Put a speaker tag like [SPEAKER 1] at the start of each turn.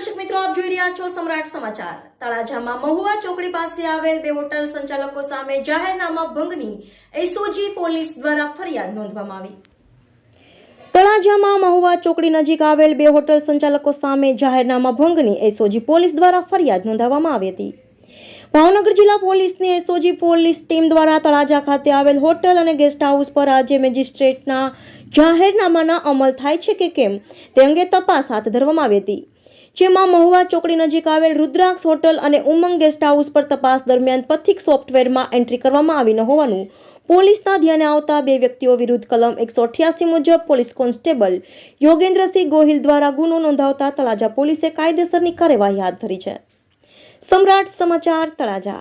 [SPEAKER 1] દર્શક મિત્રો, આપ જોઈ રહ્યા છો સમ્રાટ સમાચાર. તળાજામાં મહુવા ચોકડી પાસે આવેલ બે હોટલ સંચાલકો સામે જાહેરનામા ભંગની એસઓજી પોલીસ દ્વારા ફરિયાદ નોંધવામાં આવી. તળાજામાં મહુવા ચોકડી નજીક આવેલ બે હોટલ સંચાલકો સામે જાહેરનામા ભંગની એસઓજી પોલીસ દ્વારા ફરિયાદ નોંધાવવામાં આવી હતી. ભાવનગર જિલ્લા પોલીસની એસઓજી પોલીસ ટીમ દ્વારા તળાજા ખાતે આવેલ હોટલ અને ગેસ્ટ હાઉસ પર આજે મેજિસ્ટ્રેટના જાહેરનામાના અમલ થાય છે કે કેમ તે અંગે તપાસ હાથ ધરવામાં આવી હતી. જેમાં મહુવા ચોકડી નજીક આવેલ રુદ્રાક્ષ હોટલ અને ઉમંગ ગેસ્ટ હાઉસ પર તપાસ દરમિયાન પથિક સોફ્ટવેરમાં એન્ટ્રી કરવામાં આવી ન હોવાનું. પોલીસના ધ્યાને આવતા બે વ્યક્તિઓ વિરુદ્ધ કલમ એકસો અઠ્યાસી મુજબ પોલીસ કોન્સ્ટેબલ યોગેન્દ્રસિંહ ગોહિલ દ્વારા ગુનો નોંધાવતા તળાજા પોલીસે કાયદેસરની કાર્યવાહી હાથ ધરી છે. સમ્રાટ સમાચાર તળાજા.